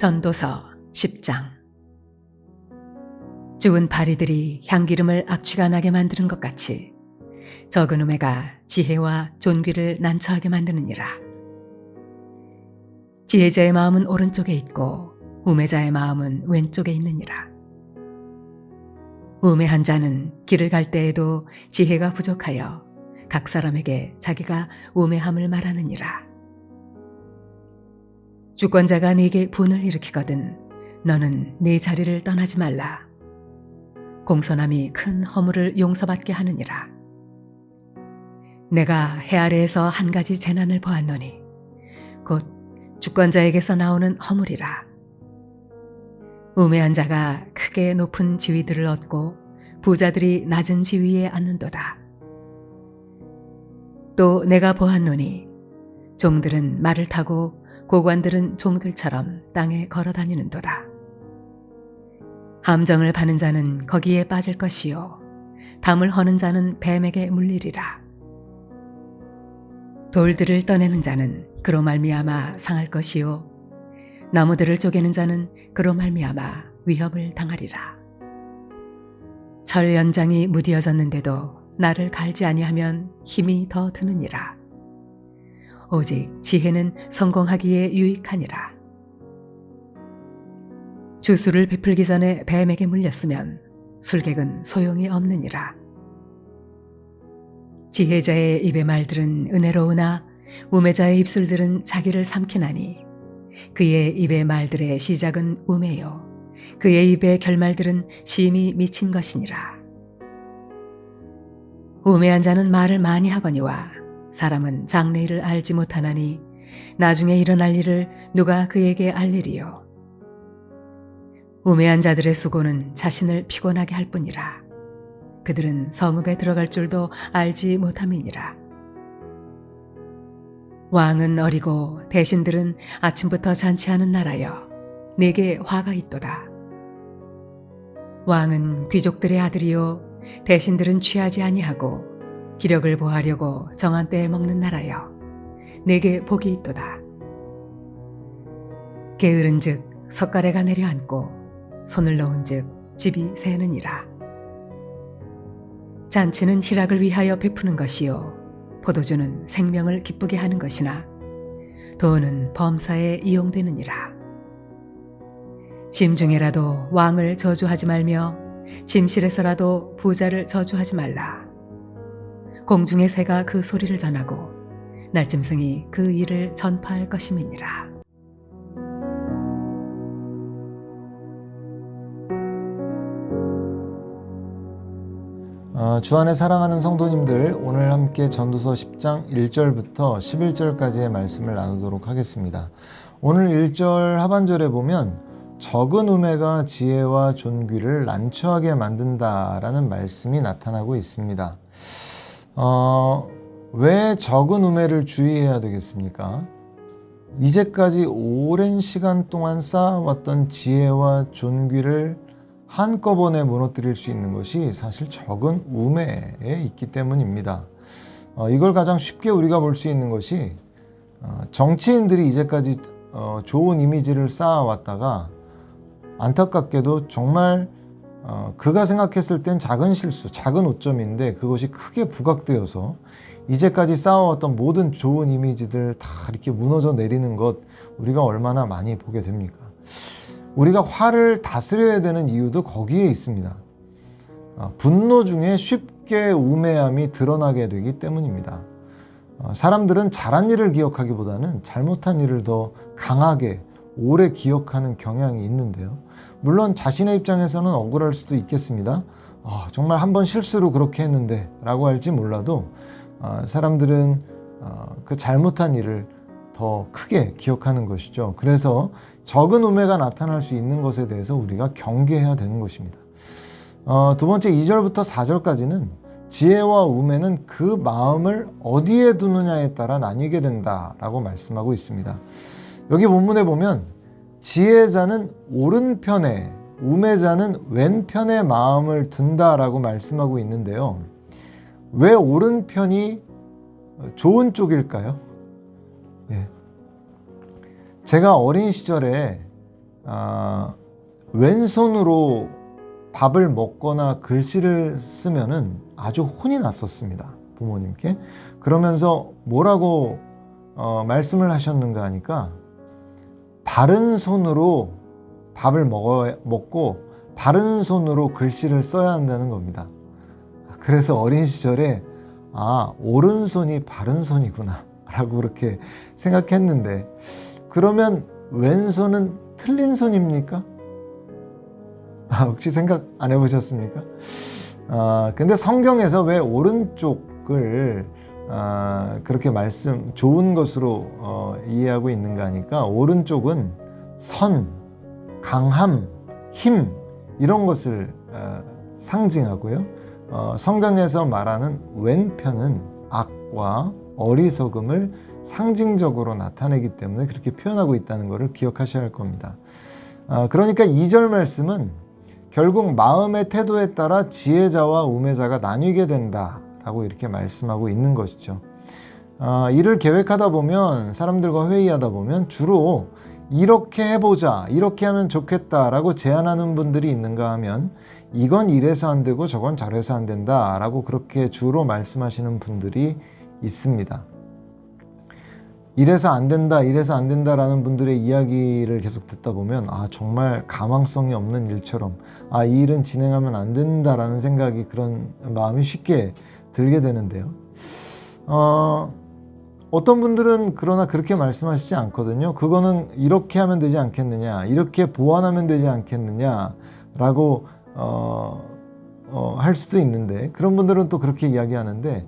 전도서 10장 죽은 파리들이 향기름을 악취가 나게 만드는 것 같이 적은 우매가 지혜와 존귀를 난처하게 만드느니라. 지혜자의 마음은 오른쪽에 있고 우매자의 마음은 왼쪽에 있느니라. 우매한 자는 길을 갈 때에도 지혜가 부족하여 각 사람에게 자기가 우매함을 말하느니라. 주권자가 네게 분을 일으키거든 너는 네 자리를 떠나지 말라. 공손함이 큰 허물을 용서받게 하느니라. 내가 해 아래에서 한 가지 재난을 보았노니 곧 주권자에게서 나오는 허물이라. 우매한 자가 크게 높은 지위들을 얻고 부자들이 낮은 지위에 앉는도다. 또 내가 보았노니 종들은 말을 타고 고관들은 종들처럼 땅에 걸어 다니는도다. 함정을 파는 자는 거기에 빠질 것이요 담을 허는 자는 뱀에게 물리리라. 돌들을 떠내는 자는 그로 말미암아 상할 것이요 나무들을 쪼개는 자는 그로 말미암아 위협을 당하리라. 철 연장이 무디어졌는데도 나를 갈지 아니하면 힘이 더 드느니라. 오직 지혜는 성공하기에 유익하니라. 주술을 베풀기 전에 뱀에게 물렸으면 술객은 소용이 없느니라. 지혜자의 입의 말들은 은혜로우나 우매자의 입술들은 자기를 삼키나니 그의 입의 말들의 시작은 우매요 그의 입의 결말들은 심히 미친 것이니라. 우매한 자는 말을 많이 하거니와 사람은 장래일을 알지 못하나니 나중에 일어날 일을 누가 그에게 알리리요. 우매한 자들의 수고는 자신을 피곤하게 할 뿐이라. 그들은 성읍에 들어갈 줄도 알지 못함이니라. 왕은 어리고 대신들은 아침부터 잔치하는 나라여 내게 화가 있도다. 왕은 귀족들의 아들이요 대신들은 취하지 아니하고 기력을 보하려고 정한 때에 먹는 나라여 내게 복이 있도다. 게으른즉 석가래가 내려앉고 손을 놓은즉 집이 새느니라. 잔치는 희락을 위하여 베푸는 것이요 포도주는 생명을 기쁘게 하는 것이나 돈은 범사에 이용되느니라. 심중에라도 왕을 저주하지 말며 짐실에서라도 부자를 저주하지 말라. 공중의 새가 그 소리를 전하고 날짐승이 그 일을 전파할 것임이니라. 어, 주 안에 사랑하는 성도님들 오늘 함께 전도서 10장 1절부터 11절까지의 말씀을 나누도록 하겠습니다. 오늘 1절 하반절에 보면 적은 우매가 지혜와 존귀를 난처하게 만든다라는 말씀이 나타나고 있습니다. 어, 왜 적은 우매를 주의해야 되겠습니까? 이제까지 오랜 시간 동안 쌓아왔던 지혜와 존귀를 한꺼번에 무너뜨릴 수 있는 것이 사실 적은 우매에 있기 때문입니다. 어, 이걸 가장 쉽게 우리가 볼 수 있는 것이 어, 정치인들이 이제까지 어, 좋은 이미지를 쌓아왔다가 안타깝게도 정말 어, 그가 생각했을 땐 작은 실수, 작은 오점인데 그것이 크게 부각되어서 이제까지 쌓아왔던 모든 좋은 이미지들 다 이렇게 무너져 내리는 것 우리가 얼마나 많이 보게 됩니까? 우리가 화를 다스려야 되는 이유도 거기에 있습니다. 어, 분노 중에 쉽게 우매함이 드러나게 되기 때문입니다. 어, 사람들은 잘한 일을 기억하기보다는 잘못한 일을 더 강하게 오래 기억하는 경향이 있는데요. 물론 자신의 입장에서는 억울할 수도 있겠습니다. 아, 정말 한 번 실수로 그렇게 했는데 라고 할지 몰라도 어, 사람들은 어, 그 잘못한 일을 더 크게 기억하는 것이죠. 그래서 적은 우매가 나타날 수 있는 것에 대해서 우리가 경계해야 되는 것입니다. 어, 두 번째 2절부터 4절까지는 지혜와 우매는 그 마음을 어디에 두느냐에 따라 나뉘게 된다라고 말씀하고 있습니다. 여기 본문에 보면 지혜자는 오른편에 우매자는 왼편에 마음을 둔다라고 말씀하고 있는데요. 왜 오른편이 좋은 쪽일까요? 예. 제가 어린 시절에 아, 왼손으로 밥을 먹거나 글씨를 쓰면은 아주 혼이 났었습니다. 부모님께. 그러면서 뭐라고 어, 말씀을 하셨는가 하니까 바른 손으로 밥을 먹어, 먹고 바른 손으로 글씨를 써야 한다는 겁니다. 그래서 어린 시절에 아, 오른손이 바른 손이구나. 라고 그렇게 생각했는데, 그러면 왼손은 틀린 손입니까? 아, 혹시 생각 안 해보셨습니까? 아, 근데 성경에서 왜 오른쪽을 아, 그렇게 말씀, 좋은 것으로 어, 이해하고 있는가 하니까, 오른쪽은 선, 강함, 힘, 이런 것을 어, 상징하고요. 어, 성경에서 말하는 왼편은 악과 어리석음을 상징적으로 나타내기 때문에 그렇게 표현하고 있다는 것을 기억하셔야 할 겁니다. 아, 그러니까 2절 말씀은 결국 마음의 태도에 따라 지혜자와 우매자가 나뉘게 된다 라고 이렇게 말씀하고 있는 것이죠. 아, 일을 계획하다 보면 사람들과 회의하다 보면 주로 이렇게 해보자, 이렇게 하면 좋겠다라고 제안하는 분들이 있는가 하면 이건 이래서 안 되고 저건 저래서 안 된다라고 그렇게 주로 말씀하시는 분들이 있습니다. 이래서 안 된다, 이래서 안 된다라는 분들의 이야기를 계속 듣다 보면 아 정말 가망성이 없는 일처럼 아 이 일은 진행하면 안 된다라는 생각이 그런 마음이 쉽게 들게 되는데요. 어, 어떤 분들은 그러나 그렇게 말씀하시지 않거든요. 그거는 이렇게 하면 되지 않겠느냐, 이렇게 보완하면 되지 않겠느냐라고 어, 어, 할 수도 있는데 그런 분들은 또 그렇게 이야기하는데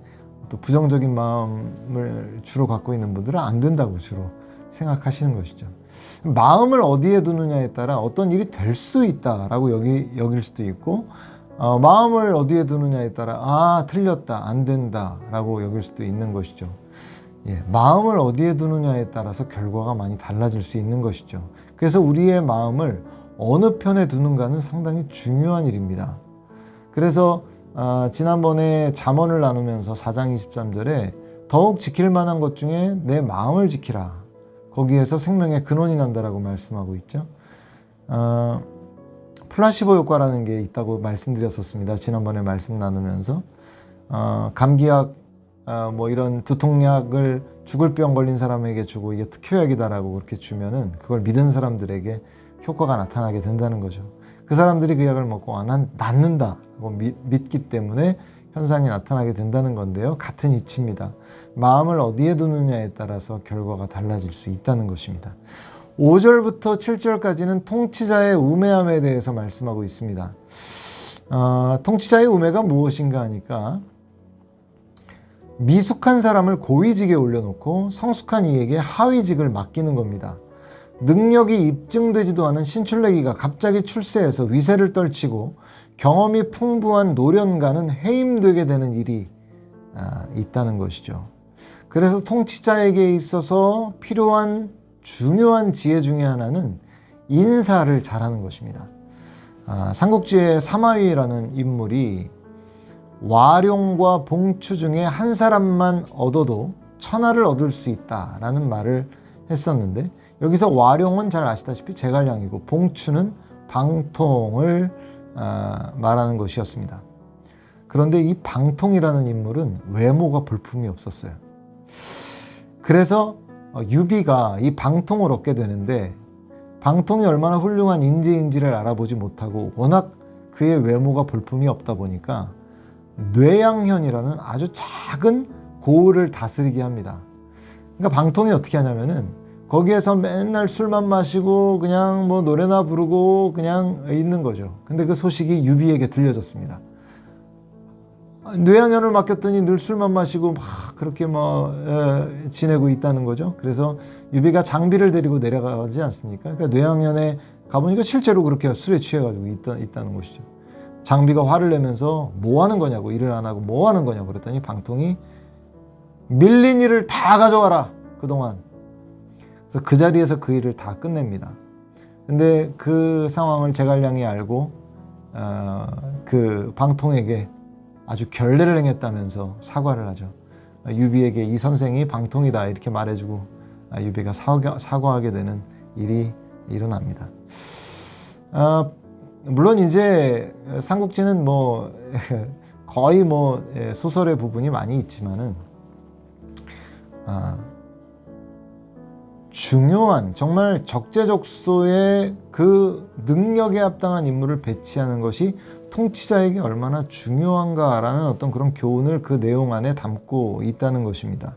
또 부정적인 마음을 주로 갖고 있는 분들은 안 된다고 주로 생각하시는 것이죠. 마음을 어디에 두느냐에 따라 어떤 일이 될 수도 있다라고 여기 여길 수도 있고 어, 마음을 어디에 두느냐에 따라 아 틀렸다 안 된다라고 여길 수도 있는 것이죠. 예, 마음을 어디에 두느냐에 따라서 결과가 많이 달라질 수 있는 것이죠. 그래서 우리의 마음을 어느 편에 두는가는 상당히 중요한 일입니다. 그래서 아, 지난번에 잠언을 나누면서 4장 23절에 더욱 지킬 만한 것 중에 내 마음을 지키라. 거기에서 생명의 근원이 난다라고 말씀하고 있죠. 아, 플라시보 효과라는 게 있다고 말씀드렸었습니다. 지난번에 말씀 나누면서 아, 감기약 아, 뭐 이런 두통약을 죽을 병 걸린 사람에게 주고 이게 특효약이다라고 그렇게 주면은 그걸 믿은 사람들에게 효과가 나타나게 된다는 거죠. 그 사람들이 그 약을 먹고 아, 난 낫는다고 믿, 믿기 때문에 현상이 나타나게 된다는 건데요. 같은 이치입니다. 마음을 어디에 두느냐에 따라서 결과가 달라질 수 있다는 것입니다. 5절부터 7절까지는 통치자의 우매함에 대해서 말씀하고 있습니다. 어, 통치자의 우매가 무엇인가 하니까 미숙한 사람을 고위직에 올려놓고 성숙한 이에게 하위직을 맡기는 겁니다. 능력이 입증되지도 않은 신출내기가 갑자기 출세해서 위세를 떨치고 경험이 풍부한 노련가는 해임되게 되는 일이 아, 있다는 것이죠. 그래서 통치자에게 있어서 필요한 중요한 지혜 중의 하나는 인사를 잘하는 것입니다. 아, 삼국지의 사마위라는 인물이 와룡과 봉추 중에 한 사람만 얻어도 천하를 얻을 수 있다라는 말을 했었는데 여기서 와룡은 잘 아시다시피 제갈량이고 봉추는 방통을 아, 말하는 것이었습니다. 그런데 이 방통이라는 인물은 외모가 볼품이 없었어요. 그래서 어, 유비가 이 방통을 얻게 되는데 방통이 얼마나 훌륭한 인재인지를 알아보지 못하고 워낙 그의 외모가 볼품이 없다 보니까 뇌양현이라는 아주 작은 고을을 다스리게 합니다. 그러니까 방통이 어떻게 하냐면은 거기에서 맨날 술만 마시고 그냥 뭐 노래나 부르고 그냥 있는 거죠. 근데 그 소식이 유비에게 들려졌습니다. 뇌양현을 맡겼더니 늘 술만 마시고 막 그렇게 뭐 에, 지내고 있다는 거죠. 그래서 유비가 장비를 데리고 내려가지 않습니까? 그러니까 뇌양현에 가보니까 실제로 그렇게 술에 취해가지고 있다, 있다는 것이죠. 장비가 화를 내면서 뭐 하는 거냐고 일을 안 하고 뭐 하는 거냐고 그랬더니 방통이 밀린 일을 다 가져와라 그동안 그래서 그 자리에서 그 일을 다 끝냅니다. 근데 그 상황을 제갈량이 알고 어, 그 방통에게 아주 결례를 행했다면서 사과를 하죠. 유비에게 이 선생이 방통이다 이렇게 말해주고 유비가 사과, 사과하게 되는 일이 일어납니다. 아, 물론 이제 삼국지는 뭐 거의 뭐 예, 소설의 부분이 많이 있지만은 아, 중요한 정말 적재적소에 그 능력에 합당한 인물을 배치하는 것이 통치자에게 얼마나 중요한가라는 어떤 그런 교훈을 그 내용 안에 담고 있다는 것입니다.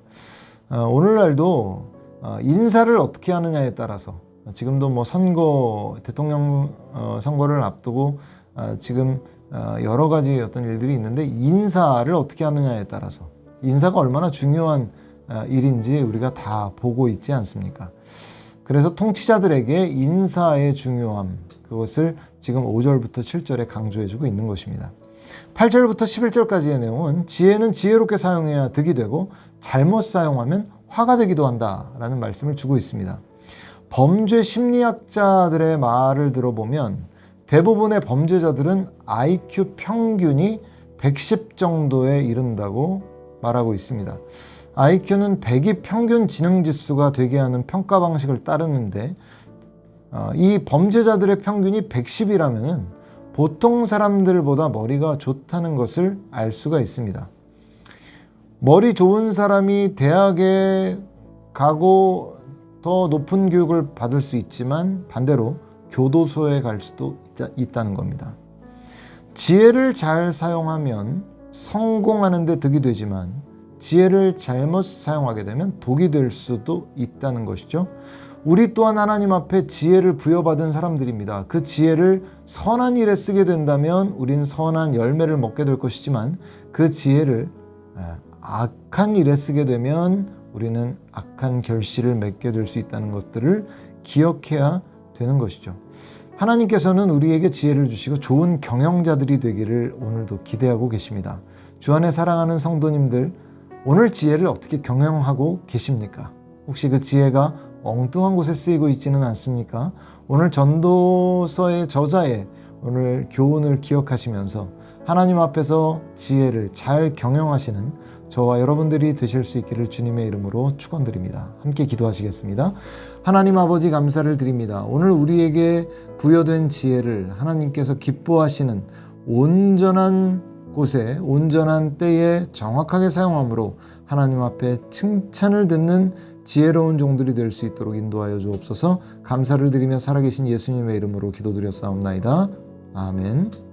어, 오늘날도 어, 인사를 어떻게 하느냐에 따라서 지금도 뭐 선거 대통령 어, 선거를 앞두고 어, 지금 어, 여러 가지 어떤 일들이 있는데 인사를 어떻게 하느냐에 따라서 인사가 얼마나 중요한 어, 일인지 우리가 다 보고 있지 않습니까? 그래서 통치자들에게 인사의 중요함 그것을 지금 5절부터 7절에 강조해주고 있는 것입니다. 8절부터 11절까지의 내용은 지혜는 지혜롭게 사용해야 득이 되고 잘못 사용하면 화가 되기도 한다라는 말씀을 주고 있습니다. 범죄 심리학자들의 말을 들어보면 대부분의 범죄자들은 IQ 평균이 110 정도에 이른다고 말하고 있습니다. IQ는 100이 평균 지능 지수가 되게 하는 평가 방식을 따르는데 어, 이 범죄자들의 평균이 110이라면 보통 사람들보다 머리가 좋다는 것을 알 수가 있습니다. 머리 좋은 사람이 대학에 가고 더 높은 교육을 받을 수 있지만 반대로 교도소에 갈 수도 있다, 는 겁니다. 지혜를 잘 사용하면 성공하는 데 득이 되지만 지혜를 잘못 사용하게 되면 독이 될 수도 있다는 것이죠. 우리 또한 하나님 앞에 지혜를 부여받은 사람들입니다. 그 지혜를 선한 일에 쓰게 된다면 우린 선한 열매를 먹게 될 것이지만 그 지혜를 악한 일에 쓰게 되면 우리는 악한 결실을 맺게 될 수 있다는 것들을 기억해야 되는 것이죠. 하나님께서는 우리에게 지혜를 주시고 좋은 경영자들이 되기를 오늘도 기대하고 계십니다. 주 안에 사랑하는 성도님들, 오늘 지혜를 어떻게 경영하고 계십니까? 혹시 그 지혜가 엉뚱한 곳에 쓰이고 있지는 않습니까? 오늘 전도서의 저자의 오늘 교훈을 기억하시면서 하나님 앞에서 지혜를 잘 경영하시는 저와 여러분들이 되실 수 있기를 주님의 이름으로 축원드립니다. 함께 기도하시겠습니다. 하나님 아버지 감사를 드립니다. 오늘 우리에게 부여된 지혜를 하나님께서 기뻐하시는 온전한 곳에 온전한 때에 정확하게 사용함으로 하나님 앞에 칭찬을 듣는 지혜로운 종들이 될 수 있도록 인도하여 주옵소서 감사를 드리며 살아계신 예수님의 이름으로 기도드렸사옵나이다. 아멘.